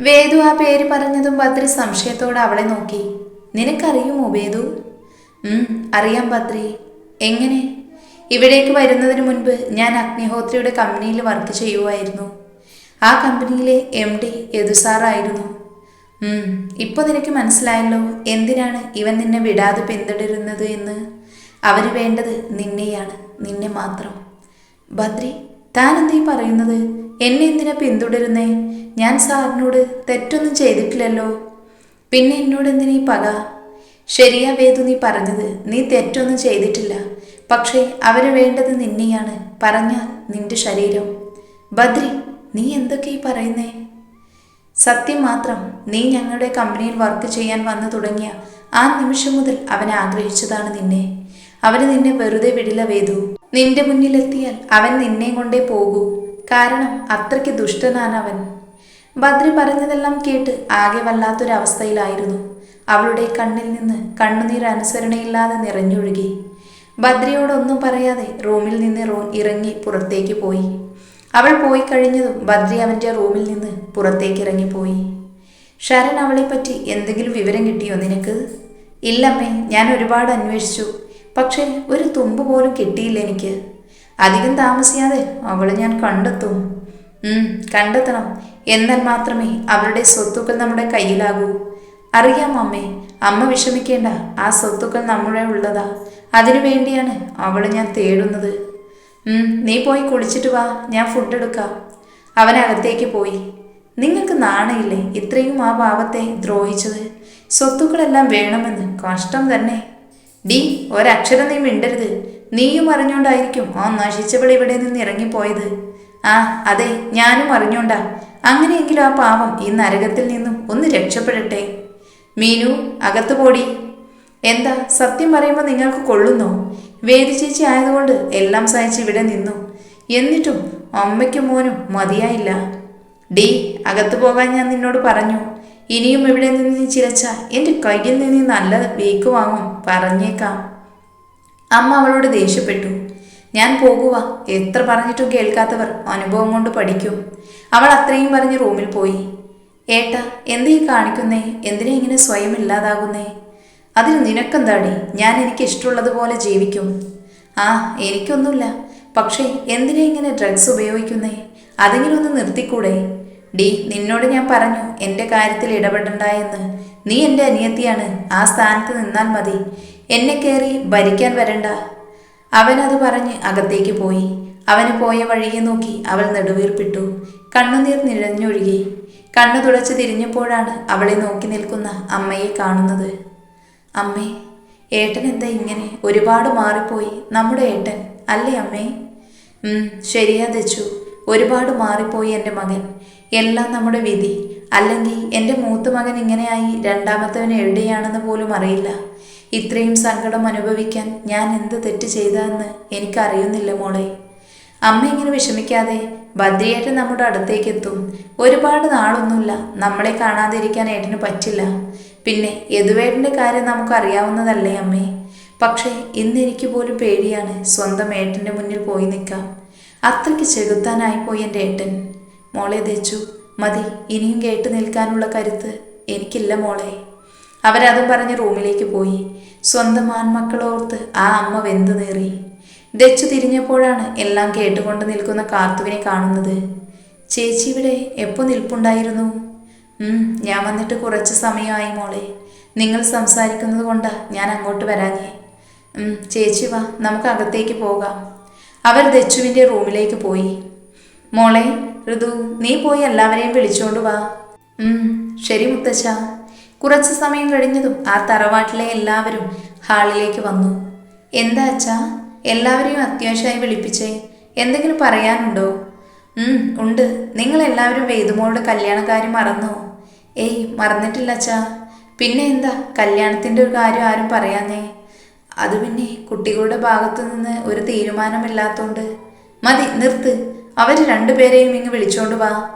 വേദു ആ പേര് പറഞ്ഞതും ബദ്രി സംശയത്തോടെ അവളെ നോക്കി. നിനക്കറിയുമോ വേദു? അറിയാം ബദ്രി എങ്ങനെ? ഇവിടേക്ക് വരുന്നതിന് മുൻപ് ഞാൻ അഗ്നിഹോത്രിയുടെ കമ്പനിയിൽ വർക്ക് ചെയ്യുമായിരുന്നു ആ കമ്പനിയിലെ എം ഡി യദുസാറായിരുന്നു ഉം, ഇപ്പൊ നിനക്ക് മനസ്സിലായല്ലോ എന്തിനാണ് ഇവൻ നിന്നെ വിടാതെ പിന്തുടരുന്നത് എന്ന്? അവന് വേണ്ടത് നിന്നെയാണ് നിന്നെ മാത്രം. ബദ്രി താൻ എന്തീ പറയുന്നത്? എന്നെ എന്തിനാ പിന്തുടരുന്നേ? ഞാൻ സാറിനോട് തെറ്റൊന്നും ചെയ്തിട്ടില്ലല്ലോ. പിന്നെ എന്നോട് എന്തിനീ പക? ശരിയാ വേദു നീ പറഞ്ഞത് നീ തെറ്റൊന്നും ചെയ്തിട്ടില്ല. പക്ഷേ അവന് വേണ്ടത് നിന്നെയാണ് പറഞ്ഞാൽ നിന്റെ ശരീരം. ബദ്രി നീ എന്തൊക്കെ ഈ പറയുന്നേ? സത്യം മാത്രം നീ ഞങ്ങളുടെ കമ്പനിയിൽ വർക്ക് ചെയ്യാൻ വന്നു തുടങ്ങിയ ആ നിമിഷം മുതൽ അവൻ ആഗ്രഹിച്ചതാണ് നിന്നെ. അവന് നിന്നെ വെറുതെ വിടില്ല വേദു. നിന്റെ മുന്നിലെത്തിയാൽ അവൻ നിന്നെ കൊണ്ടേ പോകൂ. കാരണം അത്രയ്ക്ക് ദുഷ്ടനാണ് അവൻ ബദ്രി പറഞ്ഞതെല്ലാം കേട്ട് ആകെ വല്ലാത്തൊരവസ്ഥയിലായിരുന്നു. അവളുടെ കണ്ണിൽ നിന്ന് കണ്ണുനീർ അനുസരണയില്ലാതെ നിറഞ്ഞൊഴുകി. ബദ്രിയോടൊന്നും പറയാതെ റൂമിൽ നിന്ന് റൂ ഇറങ്ങി പുറത്തേക്ക് പോയി. അവൾ പോയി കഴിഞ്ഞതും ബദ്രി അവന്റെ റൂമിൽ നിന്ന് പുറത്തേക്ക് ഇറങ്ങിപ്പോയി. ശരൺ അവളെപ്പറ്റി എന്തെങ്കിലും വിവരം കിട്ടിയോ നിനക്ക്? ഇല്ലമ്മേ ഞാൻ ഒരുപാട് അന്വേഷിച്ചു. പക്ഷേ ഒരു തുമ്പ് പോലും കിട്ടിയില്ല എനിക്ക്. അധികം താമസിയാതെ അവളെ ഞാൻ കണ്ടെത്തും. കണ്ടെത്തണം. എന്നാൽ മാത്രമേ അവളുടെ സ്വത്തുക്കൾ നമ്മുടെ കയ്യിലാകൂ. അറിയാം അമ്മേ അമ്മ വിഷമിക്കേണ്ട. ആ സ്വത്തുക്കൾ നമ്മുടെ ഉള്ളതാ. അതിനു വേണ്ടിയാണ് അവളെ ഞാൻ തേടുന്നത്. നീ പോയി കുളിച്ചിട്ട് വാ. ഞാൻ ഫുഡ് എടുക്കാം. അവൻ അകത്തേക്ക് പോയി. നിങ്ങൾക്ക് നാണയില്ലേ ഇത്രയും ആ പാവത്തെ ദ്രോഹിച്ചത്? സ്വത്തുക്കളെല്ലാം വേണമെന്ന് കഷ്ടം തന്നെ. ഡി ഒരക്ഷരം നീ മിണ്ടരുത്. നീയും അറിഞ്ഞോണ്ടായിരിക്കും ആ നശിച്ചവൾ ഇവിടെ നിന്ന് ഇറങ്ങിപ്പോയത്. ആ അതെ ഞാനും അറിഞ്ഞോണ്ടാ. അങ്ങനെയെങ്കിലും ആ പാവം ഈ നരകത്തിൽ നിന്നും ഒന്ന് രക്ഷപ്പെടട്ടെ. മീനു അകത്തു പോടി. എന്താ സത്യം പറയുമ്പോൾ നിങ്ങൾക്ക് കൊള്ളുന്നോ? വേദി ചേച്ചി ആയതുകൊണ്ട് എല്ലാം സഹിച്ച് ഇവിടെ നിന്നു. എന്നിട്ടും അമ്മയ്ക്കും മോനും മതിയായില്ല. ഡി അകത്തു പോകാൻ ഞാൻ നിന്നോട് പറഞ്ഞു. ഇനിയും ഇവിടെ നിന്ന് നീ ചിലച്ച എന്റെ കയ്യിൽ നിന്ന് നല്ല വേക്ക് വാങ്ങും പറഞ്ഞേക്കാം. അമ്മ അവളോട് ദേഷ്യപ്പെട്ടു. ഞാൻ പോകുക എത്ര പറഞ്ഞിട്ടും കേൾക്കാത്തവർ അനുഭവം കൊണ്ട് പഠിക്കും. അവൾ അത്രയും പറഞ്ഞ് റൂമിൽ പോയി. ഏട്ടാ എന്തേ കാണിക്കുന്നേ? എന്തിനാ ഇങ്ങനെ സ്വയം ഇല്ലാതാകുന്നേ? അതിന് നിനക്കെന്താടി? ഞാൻ എനിക്ക് ഇഷ്ടമുള്ളതുപോലെ ജീവിക്കും. ആ എനിക്കൊന്നുമില്ല. പക്ഷേ എന്തിനാ ഇങ്ങനെ ഡ്രഗ്സ് ഉപയോഗിക്കുന്നേ? അതെങ്കിലും ഒന്ന് നിർത്തിക്കൂടെ? ഡി നിന്നോട് ഞാൻ പറഞ്ഞു. എന്റെ കാര്യത്തിൽ ഇടപെടണ്ട എന്ന് നീ എന്റെ അനിയത്തിയാണ്. ആ സ്ഥാനത്ത് നിന്നാൽ മതി. എന്നെ കയറി ഭരിക്കാൻ വരണ്ട. അവനത് പറഞ്ഞ് അകത്തേക്ക് പോയി. അവന് പോയ വഴിയെ നോക്കി അവൾ നെടുവീർപ്പിട്ടു. കണ്ണുനീർ നിഴഞ്ഞൊഴുകി. കണ്ണു തുടച്ച് തിരിഞ്ഞപ്പോഴാണ് അവളെ നോക്കി നിൽക്കുന്ന അമ്മയെ കാണുന്നത്. അമ്മേ ഏട്ടൻ എന്താ ഇങ്ങനെ ഒരുപാട് മാറിപ്പോയി? നമ്മുടെ ഏട്ടൻ അല്ലേ അമ്മേ? ശരിയാ ദച്ചു. ഒരുപാട് മാറിപ്പോയി എന്റെ മകൻ. എല്ലാം നമ്മുടെ വിധി. അല്ലെങ്കിൽ എന്റെ മൂത്ത മകൻ ഇങ്ങനെയായി രണ്ടാമത്തവൻ എവിടെയാണെന്ന് പോലും അറിയില്ല. ഇത്രയും സങ്കടം അനുഭവിക്കാൻ ഞാൻ എന്ത് തെറ്റ് ചെയ്തതെന്ന് എനിക്കറിയുന്നില്ല മോളെ. അമ്മ ഇങ്ങനെ വിഷമിക്കാതെ ഭദ്രിയേട്ടൻ നമ്മുടെ അടുത്തേക്ക് എത്തും ഒരുപാട് നാളൊന്നുമില്ല നമ്മളെ കാണാതിരിക്കാൻ ഏട്ടന് പറ്റില്ല. പിന്നെ യദുവേട്ടന്റെ കാര്യം നമുക്ക് അറിയാവുന്നതല്ലേ അമ്മേ. പക്ഷേ ഇന്ന് എനിക്ക് പോലും പേടിയാണ് സ്വന്തം ഏട്ടന്റെ മുന്നിൽ പോയി നിൽക്കാം അത്രയ്ക്ക് ചെകുത്താനായിപ്പോയി എന്റെ ഏട്ടൻ. മോളെ തെച്ചു മതി ഇനിയും കേട്ട് നിൽക്കാനുള്ള കരുത്ത് എനിക്കില്ല മോളെ. അവരതും പറഞ്ഞ് റൂമിലേക്ക് പോയി. സ്വന്തം ആൺമക്കളോർത്ത് ആ അമ്മ വെന്തു നേറി ദച്ചു തിരിഞ്ഞപ്പോഴാണ് എല്ലാം കേട്ടുകൊണ്ട് നിൽക്കുന്ന കാർത്തുവിനെ കാണുന്നത്. ചേച്ചി ഇവിടെ എപ്പോൾ നിൽപ്പുണ്ടായിരുന്നു? ഞാൻ വന്നിട്ട് കുറച്ച് സമയമായി മോളെ. നിങ്ങൾ സംസാരിക്കുന്നത് കൊണ്ടാ ഞാൻ അങ്ങോട്ട് വരാഞ്ഞേ. ചേച്ചി വാ നമുക്ക് അകത്തേക്ക് പോകാം. അവർ ദച്ചുവിന്റെ റൂമിലേക്ക് പോയി. മോളെ ഋതു നീ പോയി എല്ലാവരെയും വിളിച്ചോണ്ട് വാ. ശരി മുത്തച്ഛ. കുറച്ച് സമയം കഴിഞ്ഞതും ആ തറവാട്ടിലെ എല്ലാവരും ഹാളിലേക്ക് വന്നു. എന്താ അച്ഛാ? എല്ലാവരെയും അത്യാവശ്യമായി വിളിപ്പിച്ചേ. എന്തെങ്കിലും പറയാനുണ്ടോ? ഉണ്ട്. നിങ്ങൾ എല്ലാവരും വേദുമോളുടെ കല്യാണക്കാര്യം മറന്നോ? ഏയ് മറന്നിട്ടില്ല അച്ഛാ. പിന്നെ എന്താ? കല്യാണത്തിന്റെ ഒരു കാര്യം ആരും പറയാഞ്ഞേ? അത് പിന്നെ കുട്ടികളുടെ ഭാഗത്തു നിന്ന് ഒരു തീരുമാനമില്ലാത്തോണ്ട്. മതി നിർത്ത്. അവർ രണ്ടുപേരെയും ഇങ്ങ് വിളിച്ചോണ്ട് വാ.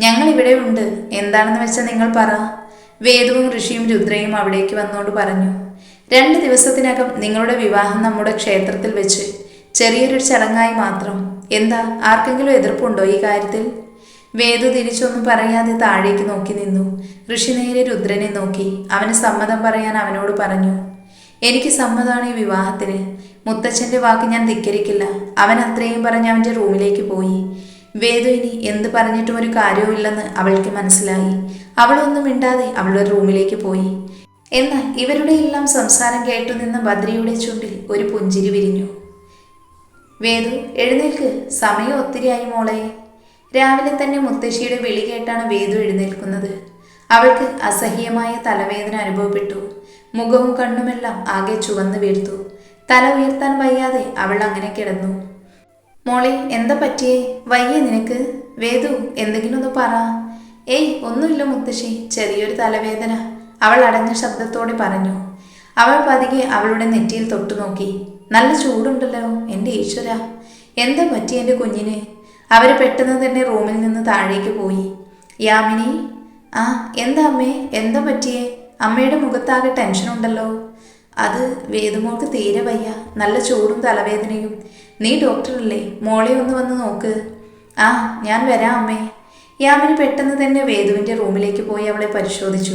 ഞങ്ങൾ ഇവിടെ ഉണ്ട്. എന്താണെന്ന് വെച്ചാൽ നിങ്ങൾ പറ. വേദവും ഋഷിയും രുദ്രയും അവിടേക്ക് വന്നുകൊണ്ട് പറഞ്ഞു രണ്ട് ദിവസത്തിനകം നിങ്ങളുടെ വിവാഹം നമ്മുടെ ക്ഷേത്രത്തിൽ വെച്ച് ചെറിയൊരു ചടങ്ങായി മാത്രം. എന്താ ആർക്കെങ്കിലും എതിർപ്പുണ്ടോ ഈ കാര്യത്തിൽ? വേദു തിരിച്ചൊന്നും പറയാതെ താഴേക്ക് നോക്കി നിന്നു. ഋഷി നേരെ രുദ്രനെ നോക്കി. അവന് സമ്മതം പറയാൻ അവനോട് പറഞ്ഞു എനിക്ക് സമ്മതമാണ് ഈ വിവാഹത്തിന്. മുത്തച്ഛന്റെ വാക്ക് ഞാൻ ധിക്കരിക്കില്ല. അവൻ അത്രയും പറഞ്ഞ് അവന്റെ റൂമിലേക്ക് പോയി. വേദു ഇനി എന്ത് പറഞ്ഞിട്ടും ഒരു കാര്യവുമില്ലെന്ന് അവൾക്ക് മനസ്സിലായി. അവളൊന്നും മിണ്ടാതെ അവളുടെ റൂമിലേക്ക് പോയി. എന്നാൽ ഇവരുടെ എല്ലാം സംസാരം കേട്ടു നിന്ന ബദ്രിയുടെ ചുണ്ടിൽ ഒരു പുഞ്ചിരി വിരിഞ്ഞു. വേദു എഴുന്നേൽക്ക്. സമയം ഒത്തിരിയായി മോളെ. രാവിലെ തന്നെ മുത്തശ്ശിയുടെ വിളി കേട്ടാണ് വേദു എഴുന്നേൽക്കുന്നത്. അവൾക്ക് അസഹ്യമായ തലവേദന അനുഭവപ്പെട്ടു. മുഖവും കണ്ണുമെല്ലാം ആകെ ചുവന്നു വീർത്തു. തല ഉയർത്താൻ വയ്യാതെ അവൾ അങ്ങനെ കിടന്നു. മോളെ എന്താ പറ്റിയേ? വയ്യേ നിനക്ക്. വേദു എന്തെങ്കിലും ഒന്ന് പറ. ഏയ് ഒന്നുമില്ല മുത്തശ്ശി. ചെറിയൊരു തലവേദന. അവൾ അടഞ്ഞ ശബ്ദത്തോടെ പറഞ്ഞു. അവൾ പതിയെ അവളുടെ നെറ്റിയിൽ തൊട്ടു നോക്കി. നല്ല ചൂടുണ്ടല്ലോ എന്റെ ഈശ്വര. എന്താ പറ്റി എന്റെ കുഞ്ഞിന്? അവർ പെട്ടെന്ന് തന്നെ റൂമിൽ നിന്ന് താഴേക്ക് പോയി. യാമിനി? ആ എന്താ അമ്മേ? എന്താ പറ്റിയേ? അമ്മയുടെ മുഖത്താകെ ടെൻഷനുണ്ടല്ലോ. അത് വേദുമോൾക്ക് തീരെ വയ്യ. നല്ല ചൂടും തലവേദനയും. നീ ഡോക്ടറല്ലേ? മോളെ ഒന്ന് വന്ന് നോക്ക്. ആ ഞാൻ വരാം അമ്മേ. യാമിനി പെട്ടെന്ന് തന്നെ വേദുവിന്റെ റൂമിലേക്ക് പോയി അവളെ പരിശോധിച്ചു.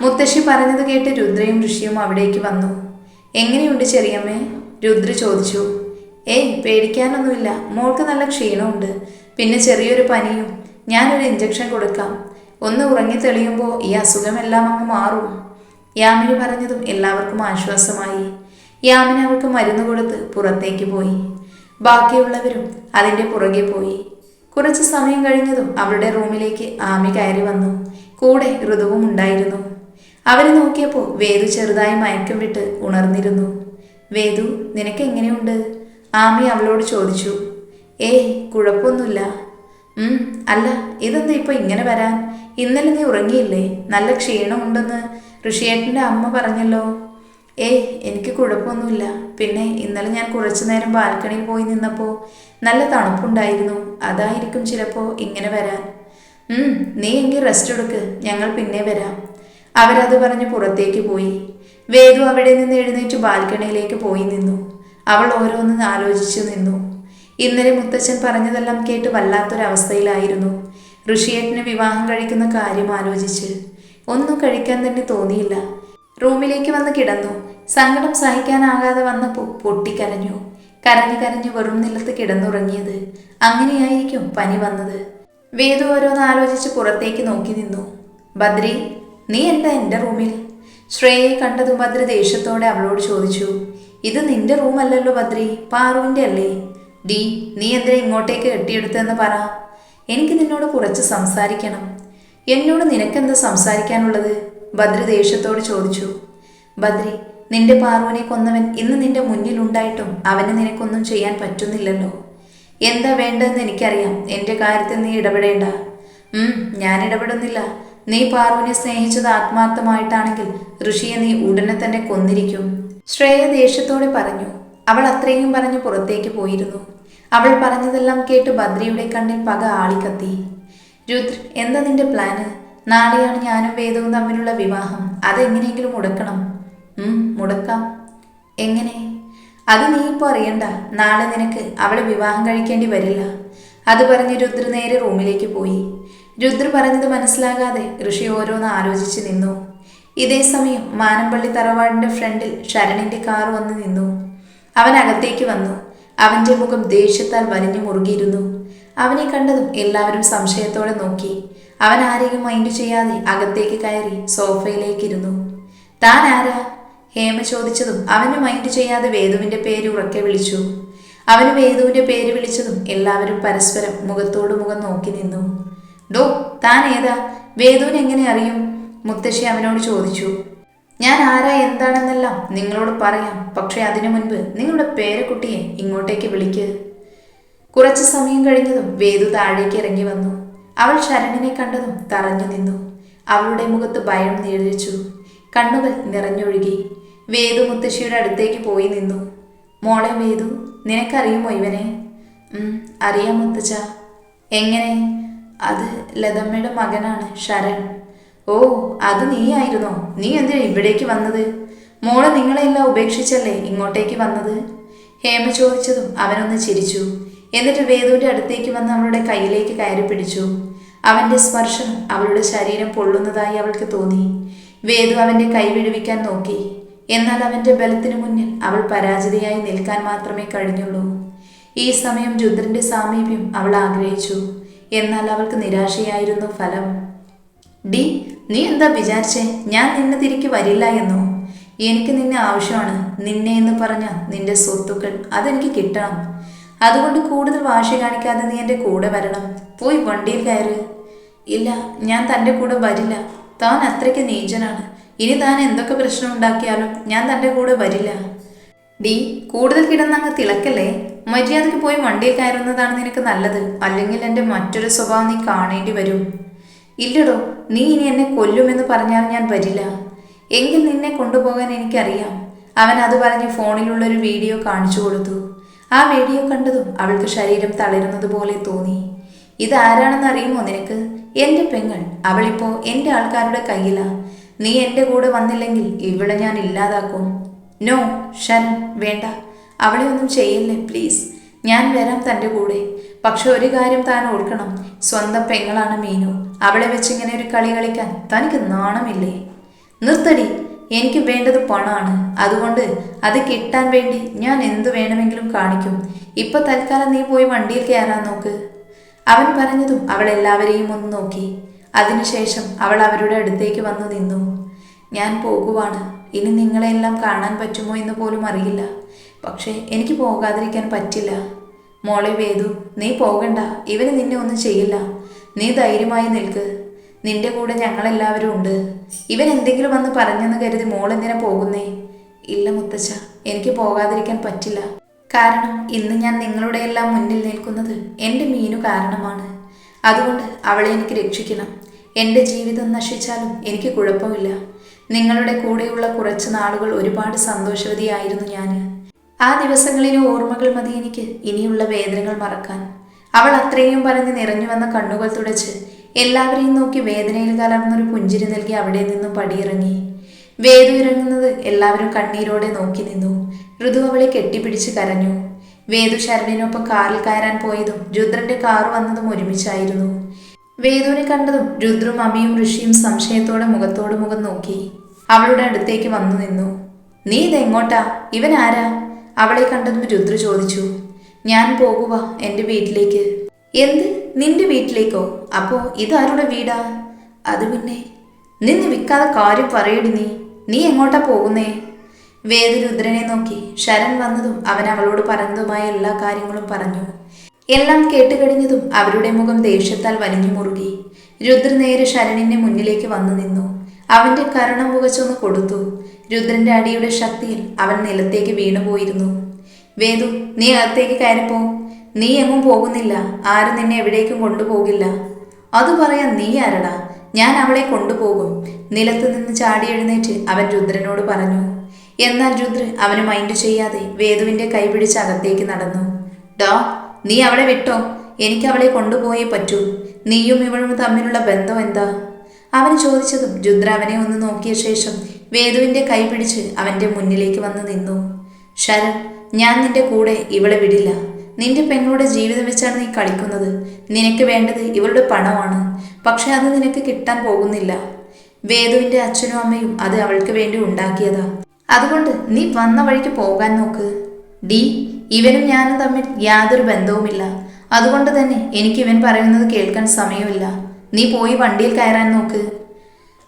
മുത്തശ്ശി പറഞ്ഞത് കേട്ട് രുദ്രയും ഋഷിയും അവിടേക്ക് വന്നു. എങ്ങനെയുണ്ട് ചെറിയമ്മേ? രുദ്ര ചോദിച്ചു. ഏയ് പേടിക്കാനൊന്നുമില്ല. മോൾക്ക് നല്ല ക്ഷീണമുണ്ട്. പിന്നെ ചെറിയൊരു പനിയും. ഞാനൊരു ഇഞ്ചക്ഷൻ കൊടുക്കാം. ഒന്ന് ഉറങ്ങി തെളിയുമ്പോൾ ഈ അസുഖമെല്ലാം അങ്ങ് മാറും. യാമിനി പറഞ്ഞതും എല്ലാവർക്കും ആശ്വാസമായി. യാമിനി അവൾക്ക് മരുന്ന് കൊടുത്ത് പുറത്തേക്ക് പോയി. ബാക്കിയുള്ളവരും അതിന്റെ പുറകെ പോയി. കുറച്ച് സമയം കഴിഞ്ഞതും അവരുടെ റൂമിലേക്ക് ആമി കയറി വന്നു. കൂടെ ഋതുവും ഉണ്ടായിരുന്നു. അവരെ നോക്കിയപ്പോൾ വേദു ചെറുതായി മയക്കം വിട്ട് ഉണർന്നിരുന്നു. വേദു നിനക്ക് എങ്ങനെയുണ്ട്? ആമി അവളോട് ചോദിച്ചു. ഏയ് കുഴപ്പമൊന്നുമില്ല. അല്ല ഇതെന്താ ഇപ്പോൾ ഇങ്ങനെ വരാൻ? ഇന്നലെ നീ ഉറങ്ങിയില്ലേ? നല്ല ക്ഷീണമുണ്ടെന്ന് ഋഷിയേട്ടന്റെ അമ്മ പറഞ്ഞല്ലോ. ഏയ് എനിക്ക് കുഴപ്പമൊന്നുമില്ല. പിന്നെ ഇന്നലെ ഞാൻ കുറച്ചു നേരം ബാൽക്കണിയിൽ പോയി നിന്നപ്പോൾ നല്ല തണുപ്പുണ്ടായിരുന്നു. അതായിരിക്കും ചിലപ്പോൾ ഇങ്ങനെ വരാൻ. നീ എങ്കിൽ റെസ്റ്റ് എടുക്ക്. ഞങ്ങൾ പിന്നെ വരാം. അവരത് പറഞ്ഞ് പുറത്തേക്ക് പോയി. വേദു അവിടെ നിന്ന് എഴുന്നേറ്റ് ബാൽക്കണിയിലേക്ക് പോയി നിന്നു. അവൾ ഓരോന്നും ആലോചിച്ചു നിന്നു. ഇന്നലെ മുത്തച്ഛൻ പറഞ്ഞതെല്ലാം കേട്ട് വല്ലാത്തൊരവസ്ഥയിലായിരുന്നു. ഋഷിയേട്ടന് വിവാഹം കഴിക്കുന്ന കാര്യം ആലോചിച്ച്. ഒന്നും കഴിക്കാൻ തന്നെ തോന്നിയില്ല. റൂമിലേക്ക് വന്ന് കിടന്നു. സങ്കടം സഹിക്കാനാകാതെ വന്നപ്പോൾ പൊട്ടിക്കരഞ്ഞു. കരഞ്ഞു കരഞ്ഞു വെറും നിലത്ത് കിടന്നുറങ്ങിയത്. അങ്ങനെയായിരിക്കും പനി വന്നത്. വേദു ഓരോന്ന് ആലോചിച്ച് പുറത്തേക്ക് നോക്കി നിന്നു. ബദ്രി നീ എന്താ എന്റെ റൂമിൽ? ശ്രേയയെ കണ്ടതും ബദ്രി ദേഷ്യത്തോടെ അവളോട് ചോദിച്ചു. ഇത് നിന്റെ റൂമല്ലല്ലോ ബദ്രി പാറുവിന്റെ അല്ലേ? ഡി നീ എന്തിനാ ഇങ്ങോട്ടേക്ക് കെട്ടിയെടുത്തെന്ന് പറ. എനിക്ക് നിന്നോട് കുറച്ച് സംസാരിക്കണം. എന്നോട് നിനക്കെന്താ സംസാരിക്കാനുള്ളത്? ബദ്രി ദേഷ്യത്തോട് ചോദിച്ചു ബദ്രി നിന്റെ പാർവനെ കൊന്നവൻ ഇന്ന് നിന്റെ മുന്നിൽ ഉണ്ടായിട്ടും അവന് നിനക്കൊന്നും ചെയ്യാൻ പറ്റുന്നില്ലല്ലോ. എന്താ വേണ്ടതെന്ന് എനിക്കറിയാം. എന്റെ കാര്യത്തിൽ നീ ഇടപെടേണ്ട. ഉം ഞാൻ ഇടപെടുന്നില്ല. നീ പാർവനെ സ്നേഹിച്ചത് ആത്മാർത്ഥമായിട്ടാണെങ്കിൽ ഋഷിയെ നീ ഉടനെ തന്നെ കൊന്നിരിക്കും. ശ്രേയ ദേഷ്യത്തോടെ പറഞ്ഞു അവൾ അത്രയും പറഞ്ഞ് പുറത്തേക്ക് പോയിരുന്നു. അവൾ പറഞ്ഞതെല്ലാം കേട്ട് ബദ്രിയുടെ കണ്ണിൽ പക ആളിക്കത്തി. രുദ്ര എന്താ നിന്റെ പ്ലാന് നാളെയാണ് ഞാനും വേദവും തമ്മിലുള്ള വിവാഹം. അതെങ്ങനെയെങ്കിലും മുടക്കണം. മുടക്കാം. എങ്ങനെ? അത് നീ ഇപ്പോൾ അറിയണ്ട. നാളെ നിനക്ക് അവളെ വിവാഹം കഴിക്കേണ്ടി വരില്ല. അത് പറഞ്ഞ് രുദ്ര നേരെ റൂമിലേക്ക് പോയി. രുദ്ര പറഞ്ഞത് മനസ്സിലാകാതെ ഋഷി ഓരോന്ന് ആലോചിച്ച് നിന്നു. ഇതേ സമയം മാനമ്പള്ളി തറവാടിന്റെ ഫ്രണ്ടിൽ ശരണിന്റെ കാർ വന്ന് നിന്നു. അവൻ അകത്തേക്ക് വന്നു. അവന്റെ മുഖം ദേഷ്യത്താൽ വലിഞ്ഞു മുറുകിയിരുന്നു. അവനെ കണ്ടതും എല്ലാവരും സംശയത്തോടെ നോക്കി. അവൻ ആരെയും മൈൻഡ് ചെയ്യാതെ അകത്തേക്ക് കയറി സോഫയിലേക്കിരുന്നു. താൻ ആരാ? ഹേമ ചോദിച്ചതും അവന് മൈൻഡ് ചെയ്യാതെ വേദുവിന്റെ പേര് ഉറക്കെ വിളിച്ചു. അവന് വേദുവിന്റെ പേര് വിളിച്ചതും എല്ലാവരും പരസ്പരം മുഖത്തോട് മുഖം നോക്കി നിന്നു. ഡോ താൻ ഏതാ? വേദുവിന് എങ്ങനെ അറിയും? മുത്തശ്ശി അവനോട് ചോദിച്ചു. ഞാൻ ആരാ എന്താണെന്നെല്ലാം നിങ്ങളോട് പറയാം. പക്ഷെ അതിനു മുൻപ് നിങ്ങളുടെ പേരക്കുട്ടിയെ ഇങ്ങോട്ടേക്ക് വിളിക്ക്. കുറച്ച് സമയം കഴിഞ്ഞതും വേദു താഴേക്ക് ഇറങ്ങി വന്നു. അവൾ ശരണിനെ കണ്ടതും തറഞ്ഞു നിന്നു. അവളുടെ മുഖത്ത് ഭയം നിഴലിച്ചു. കണ്ണുകൾ നിറഞ്ഞൊഴുകി. വേദു മുത്തശ്ശിയുടെ അടുത്തേക്ക് പോയി നിന്നു. മോളെ വേദു നിനക്കറിയുമോ ഇവനെ? "ഉം, അറിയാം മുത്തച്ഛ. എങ്ങനെ? അത് ലതമ്മയുടെ മകനാണ് ശരൺ. ഓ അത് നീയായിരുന്നോ? നീ എന്തിനാ ഇവിടേക്ക് വന്നത്? മോൾ നിങ്ങളെല്ലാം ഉപേക്ഷിച്ചല്ലേ ഇങ്ങോട്ടേക്ക് വന്നത്? ഹേമ ചോദിച്ചതും അവനൊന്ന് ചിരിച്ചു. എന്നിട്ട് വേദുവിന്റെ അടുത്തേക്ക് വന്ന് അവളുടെ കയ്യിലേക്ക് കയറി പിടിച്ചു. അവന്റെ സ്പർശം അവളുടെ ശരീരം പൊള്ളുന്നതായി അവൾക്ക് തോന്നി. വേദു അവന്റെ കൈ വിടുവിക്കാൻ നോക്കി. എന്നാൽ അവന്റെ ബലത്തിനു മുന്നിൽ അവൾ പരാജിതയായി നിൽക്കാൻ മാത്രമേ കഴിഞ്ഞുള്ളൂ. ഈ സമയം രുദ്രന്റെ സാമീപ്യം അവൾ ആഗ്രഹിച്ചു. എന്നാൽ അവൾക്ക് നിരാശയായിരുന്നു ഫലം. ഡി നീ എന്താ വിചാരിച്ചേ? ഞാൻ നിന്നെ തിരികെ വരില്ല എന്നോ? എനിക്ക് നിന്നെ ആവശ്യമാണ്. നിന്നെ എന്ന് പറഞ്ഞ നിന്റെ സ്വത്തുക്കൾ അതെനിക്ക് കിട്ടണം. അതുകൊണ്ട് കൂടുതൽ വാശി കാണിക്കാതെ നീ എന്റെ കൂടെ വരണം. പോയി വണ്ടിയിൽ കയറ്. ഇല്ല ഞാൻ തന്റെ കൂടെ വരില്ല. താൻ അത്രയ്ക്ക് നീചനാണ്. ഇനി താൻ എന്തൊക്കെ പ്രശ്നം ഉണ്ടാക്കിയാലും ഞാൻ തന്റെ കൂടെ വരില്ല. ഡി കൂടുതൽ കിടന്നങ്ങ് തിളക്കല്ലേ? മര്യാദയ്ക്ക് പോയി വണ്ടിയിൽ കയറുന്നതാണ് നിനക്ക് നല്ലത്. അല്ലെങ്കിൽ എന്റെ മറ്റൊരു സ്വഭാവം നീ കാണേണ്ടി വരും. ഇല്ലടോ നീ ഇനി എന്നെ കൊല്ലുമെന്ന് പറഞ്ഞാൽ ഞാൻ വരില്ല. എങ്കിൽ നിന്നെ കൊണ്ടുപോകാൻ എനിക്കറിയാം. അവൻ അത് പറഞ്ഞ് ഫോണിലുള്ളൊരു വീഡിയോ കാണിച്ചു കൊടുത്തു. ആ വീഡിയോ കണ്ടതും അവൾക്ക് ശരീരം തളരുന്നത് പോലെ തോന്നി. ഇതാരാണെന്ന് അറിയുമോ നിനക്ക്? എന്റെ പെങ്ങൾ അവളിപ്പോ എന്റെ ആൾക്കാരുടെ കയ്യിലാ. നീ എന്റെ കൂടെ വന്നില്ലെങ്കിൽ ഇവിടെ ഞാൻ ഇല്ലാതാക്കും. നോ ഷൻ വേണ്ട. അവളെ ഒന്നും ചെയ്യല്ലേ പ്ലീസ്. ഞാൻ വരാം തന്റെ കൂടെ. പക്ഷെ ഒരു കാര്യം താൻ ഓർക്കണം. സ്വന്തം പെങ്ങളാണ് മീനു. അവളെ വെച്ചിങ്ങനെ ഒരു കളി കളിക്കാൻ തനിക്ക് നാണമില്ലേ? നിർത്തടി. എനിക്ക് വേണ്ടത് പണമാണ്. അതുകൊണ്ട് അത് കിട്ടാൻ വേണ്ടി ഞാൻ എന്തു വേണമെങ്കിലും കാണിക്കും. ഇപ്പൊ തൽക്കാലം നീ പോയി വണ്ടിയിൽ കയറാൻ നോക്ക്. അവൻ പറഞ്ഞതും അവൾ എല്ലാവരെയും ഒന്ന് നോക്കി. അതിനുശേഷം അവൾ അവരുടെ അടുത്തേക്ക് വന്നു നിന്നു. ഞാൻ പോകുവാണ്. ഇനി നിങ്ങളെല്ലാം കാണാൻ പറ്റുമോ എന്ന് പോലും അറിയില്ല. പക്ഷേ എനിക്ക് പോകാതിരിക്കാൻ പറ്റില്ല. മോളെ വേദു നീ പോകണ്ട. ഇവന് നിന്നെ ഒന്നും ചെയ്യില്ല. നീ ധൈര്യമായി നിൽക്ക്. നിന്റെ കൂടെ ഞങ്ങളെല്ലാവരും ഉണ്ട്. ഇവൻ എന്തെങ്കിലും വന്ന് പറഞ്ഞെന്ന് കരുതി മോൾ എന്തിനെ പോകുന്നേ? ഇല്ല മുത്തച്ഛ എനിക്ക് പോകാതിരിക്കാൻ പറ്റില്ല. കാരണം ഇന്ന് ഞാൻ നിങ്ങളുടെ എല്ലാം മുന്നിൽ നിൽക്കുന്നത് എന്റെ മീനു കാരണമാണ്. അതുകൊണ്ട് അവളെ എനിക്ക് രക്ഷിക്കണം. എന്റെ ജീവിതം നശിച്ചാലും എനിക്ക് കുഴപ്പമില്ല. നിങ്ങളുടെ കൂടെയുള്ള കുറച്ച് നാളുകൾ ഒരുപാട് സന്തോഷവതിയായിരുന്നു ഞാൻ ആ ദിവസങ്ങളിലെ ഓർമ്മകൾ മതി എനിക്ക് ഇനിയുള്ള വേദനകൾ മറക്കാൻ. അവൾ അത്രയും പറഞ്ഞ് നിറഞ്ഞു വന്ന കണ്ണുകൾ തുടച്ച് എല്ലാവരെയും നോക്കി വേദനയിൽ കലർന്നൊരു പുഞ്ചിരി നൽകി അവിടെ നിന്നും പടിയിറങ്ങി. വേദു ഇറങ്ങുന്നത് എല്ലാവരും കണ്ണീരോടെ നോക്കി നിന്നു. ഋതു അവളെ കെട്ടിപ്പിടിച്ച് കരഞ്ഞു. വേദു ശരണിനൊപ്പം കാറിൽ കയറാൻ പോയതും രുദ്രന്റെ കാർ വന്നതും ഒരുമിച്ചായിരുന്നു. വേദുവിനെ കണ്ടതും രുദ്രും അമ്മയും ഋഷിയും സംശയത്തോടെ മുഖത്തോട് മുഖം നോക്കി. അവളുടെ അടുത്തേക്ക് വന്നു നിന്നു. നീ ഇതെങ്ങോട്ടാ? ഇവൻ ആരാ അവളെ കണ്ടതും രുദ്ര ചോദിച്ചു. ഞാൻ പോകുക എന്റെ വീട്ടിലേക്ക്. എന്ത്? നിന്റെ വീട്ടിലേക്കോ? അപ്പോ ഇതാരുടെ വീടാ? അത് പിന്നെ നിന്ന് വിൽക്കാതെ കാര്യം പറയടി നീ. നീ എങ്ങോട്ടാ പോകുന്നേ? വേദരുദ്രനെ നോക്കി ശരൺ വന്നതും അവൻ അവളോട് പറഞ്ഞതുമായ എല്ലാ കാര്യങ്ങളും പറഞ്ഞു. എല്ലാം കേട്ടുകഴിഞ്ഞതും അവരുടെ മുഖം ദേഷ്യത്താൽ വലിഞ്ഞു മുറുകി. രുദ്ര നേരെ ശരണിന്റെ മുന്നിലേക്ക് വന്നു നിന്നു. അവന്റെ കരണം പുകച്ചൊന്ന് കൊടുത്തു. രുദ്രന്റെ അടിയുടെ ശക്തിയിൽ അവൻ നിലത്തേക്ക് വീണുപോയിരുന്നു. വേദു നീ അകത്തേക്ക് കയറിപ്പോ. നീ എങ്ങും പോകുന്നില്ല. ആരും നിന്നെ എവിടേക്കും കൊണ്ടുപോകില്ല. അത് പറയാൻ നീ ആരടാ? ഞാൻ അവളെ കൊണ്ടുപോകും. നിലത്ത് നിന്ന് ചാടി എഴുന്നേറ്റ് അവൻ രുദ്രനോട് പറഞ്ഞു എന്നാൽ രുദ്ര അവന് മൈൻഡ് ചെയ്യാതെ വേദുവിന്റെ കൈപിടിച്ച് അകത്തേക്ക് നടന്നു. ഡോ നീ അവളെ വിട്ടോ? എനിക്ക് അവളെ കൊണ്ടുപോയേ പറ്റൂ. നീയും ഇവളും തമ്മിലുള്ള ബന്ധം എന്താ? അവൻ ചോദിച്ചതും രുദ്ര അവനെ ഒന്ന് നോക്കിയ ശേഷം വേദുവിന്റെ കൈ പിടിച്ച് അവന്റെ മുന്നിലേക്ക് വന്ന് നിന്നു. ശരൺ ഞാൻ നിന്റെ കൂടെ ഇവളെ വിടില്ല. നിന്റെ പെങ്ങളുടെ ജീവിതം വെച്ചാണ് നീ കളിക്കുന്നത്. നിനക്ക് വേണ്ടത് ഇവളുടെ പണമാണ്. പക്ഷെ അത് നിനക്ക് കിട്ടാൻ പോകുന്നില്ല. വേദുവിന്റെ അച്ഛനും അമ്മയും അത് അവൾക്ക് വേണ്ടി ഉണ്ടാക്കിയതാ. അതുകൊണ്ട് നീ വന്ന വഴിക്ക് പോകാൻ നോക്ക്. ഡി ഇവനും ഞാനും തമ്മിൽ യാതൊരു ബന്ധവുമില്ല. അതുകൊണ്ട് തന്നെ എനിക്ക് ഇവൻ പറയുന്നത് കേൾക്കാൻ സമയമില്ല. നീ പോയി വണ്ടിയിൽ കയറാൻ നോക്ക്.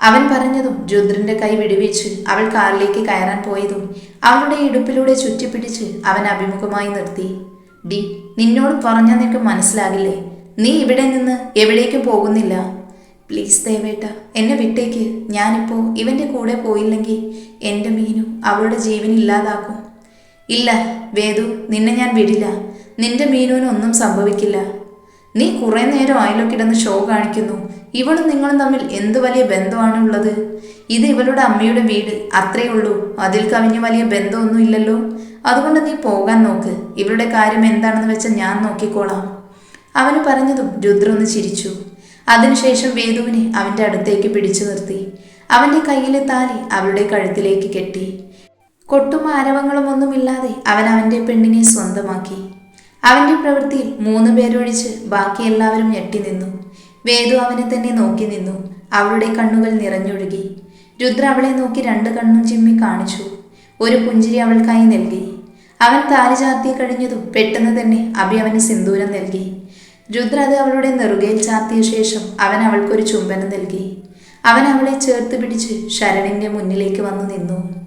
അവൻ പറഞ്ഞതും രുദ്രന്റെ കൈ വിടുവിച്ച് അവൾ കാറിലേക്ക് കയറാൻ പോയതും അവളുടെ ഇടുപ്പിലൂടെ ചുറ്റിപ്പിടിച്ച് അവൻ അഭിമുഖമായി നിർത്തി. ഡി നിന്നോട് പറഞ്ഞാൽ നിനക്ക് മനസ്സിലാകില്ലേ? നീ ഇവിടെ നിന്ന് എവിടേക്കും പോകുന്നില്ല. പ്ലീസ് ദേവേട്ട എന്നെ വിട്ടേക്ക്. ഞാനിപ്പോൾ ഇവന്റെ കൂടെ പോയില്ലെങ്കിൽ എന്റെ മീനു അവളുടെ ജീവൻ ഇല്ലാതാക്കും. ഇല്ല വേദു നിന്നെ ഞാൻ വിടില്ല. നിന്റെ മീനുവിനൊന്നും സംഭവിക്കില്ല. നീ കുറെ നേരം അയലോ കിടന്ന് ഷോ കാണിക്കുന്നു. ഇവളും നിങ്ങളും തമ്മിൽ എന്ത് വലിയ ബന്ധമാണ് ഉള്ളത്? ഇത് ഇവളുടെ അമ്മയുടെ വീട്. അത്രേ ഉള്ളൂ. അതിൽ കവിഞ്ഞ് വലിയ ബന്ധമൊന്നും ഇല്ലല്ലോ. അതുകൊണ്ട് നീ പോകാൻ നോക്ക്. ഇവളുടെ കാര്യം എന്താണെന്ന് വെച്ചാൽ ഞാൻ നോക്കിക്കോളാം. അവന് പറഞ്ഞതും രുദ്ര ഒന്ന് ചിരിച്ചു. അതിനുശേഷം വേദുവിനെ അവന്റെ അടുത്തേക്ക് പിടിച്ചു നിർത്തി. അവന്റെ കയ്യിലെ താലി അവളുടെ കഴുത്തിലേക്ക് കെട്ടി. കൊട്ടും ആരവങ്ങളും ഒന്നുമില്ലാതെ അവൻ അവന്റെ പെണ്ണിനെ സ്വന്തമാക്കി. അവന്റെ പ്രവൃത്തിയിൽ മൂന്ന് പേരൊഴിച്ച് ബാക്കി എല്ലാവരും ഞെട്ടി നിന്നു. വേദു അവനെ തന്നെ നോക്കി നിന്നു. അവളുടെ കണ്ണുകൾ നിറഞ്ഞൊഴുകി. രുദ്ര അവളെ നോക്കി രണ്ട് കണ്ണും ചിമ്മി കാണിച്ചു. ഒരു പുഞ്ചിരി അവൾക്കായി നൽകി. അവൻ താലി ചാർത്തി കഴിഞ്ഞതും പെട്ടെന്ന് തന്നെ അഭി അവന് സിന്ദൂരം നൽകി. രുദ്ര അത് അവളുടെ നെറുകയിൽ ചാർത്തിയ ശേഷം അവൻ അവൾക്കൊരു ചുംബനം നൽകി. അവൻ അവളെ ചേർത്ത് പിടിച്ച് ശരണിന്റെ മുന്നിലേക്ക് വന്നു നിന്നു.